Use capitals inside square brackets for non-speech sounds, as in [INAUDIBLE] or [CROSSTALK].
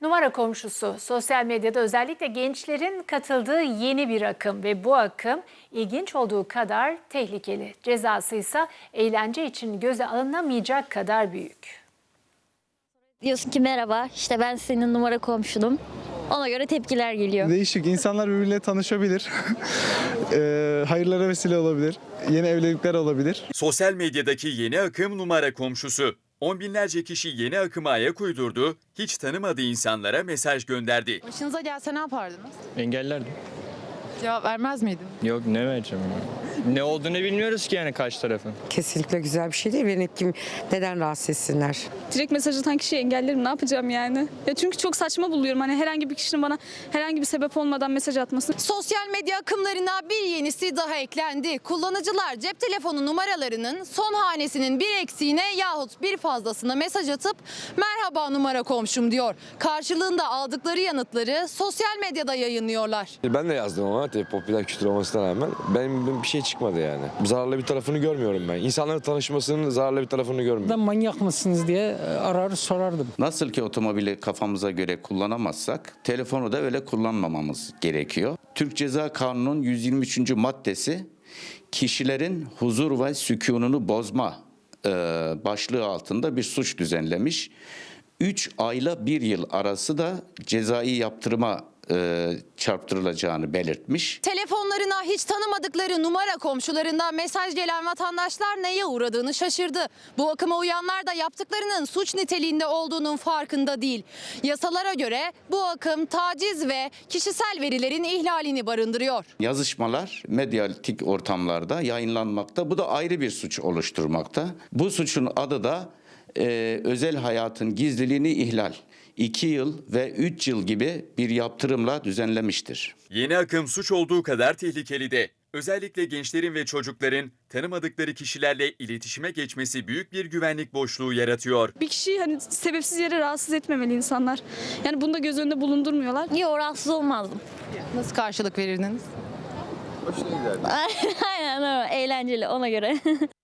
Numara komşusu sosyal medyada özellikle gençlerin katıldığı yeni bir akım ve bu akım ilginç olduğu kadar tehlikeli. Cezası ise eğlence için göze alınamayacak kadar büyük. Diyorsun ki merhaba işte ben senin numara komşunum. Ona göre tepkiler geliyor. Değişik. insanlar birbiriyle tanışabilir. Eee, [LAUGHS] hayırlara vesile olabilir. Yeni evlilikler olabilir. Sosyal medyadaki yeni akım numara komşusu. On binlerce kişi yeni akıma ayak uydurdu, hiç tanımadığı insanlara mesaj gönderdi. Başınıza gelse ne yapardınız? Engellerdim. Cevap vermez miydin? Yok ne vereceğim ya. Ne olduğunu bilmiyoruz ki yani karşı tarafın. Kesinlikle güzel bir şey değil. Beni kim neden rahatsız etsinler? direkt mesaj atan kişiyi engellerim ne yapacağım yani? Ya çünkü çok saçma buluyorum hani herhangi bir kişinin bana herhangi bir sebep olmadan mesaj atması. Sosyal medya akımlarına bir yenisi daha eklendi. Kullanıcılar cep telefonu numaralarının son hanesinin bir eksiğine yahut bir fazlasına mesaj atıp merhaba numara komşum diyor. Karşılığında aldıkları yanıtları sosyal medyada yayınlıyorlar. Ben de yazdım ama tabii popüler kültür olmasına rağmen benim bir şey çıkmadı yani. Zararlı bir tarafını görmüyorum ben. İnsanların tanışmasının zararlı bir tarafını görmüyorum. da manyak mısınız diye e, arar sorardım. Nasıl ki otomobili kafamıza göre kullanamazsak telefonu da öyle kullanmamamız gerekiyor. Türk Ceza Kanunu'nun 123. maddesi kişilerin huzur ve sükununu bozma e, başlığı altında bir suç düzenlemiş. 3 ayla 1 yıl arası da cezai yaptırıma e, çarptırılacağını belirtmiş. Telefonlarına hiç tanımadıkları numara komşularından mesaj gelen vatandaşlar neye uğradığını şaşırdı. Bu akıma uyanlar da yaptıklarının suç niteliğinde olduğunun farkında değil. Yasalara göre bu akım taciz ve kişisel verilerin ihlalini barındırıyor. Yazışmalar medyatik ortamlarda yayınlanmakta. Bu da ayrı bir suç oluşturmakta. Bu suçun adı da e, özel hayatın gizliliğini ihlal. 2 yıl ve 3 yıl gibi bir yaptırımla düzenlemiştir. Yeni akım suç olduğu kadar tehlikeli de. Özellikle gençlerin ve çocukların tanımadıkları kişilerle iletişime geçmesi büyük bir güvenlik boşluğu yaratıyor. Bir kişiyi hani sebepsiz yere rahatsız etmemeli insanlar. Yani bunu da göz önünde bulundurmuyorlar. Yok rahatsız olmazdım. Nasıl karşılık verirdiniz? [LAUGHS] Aynen öyle eğlenceli ona göre. [LAUGHS]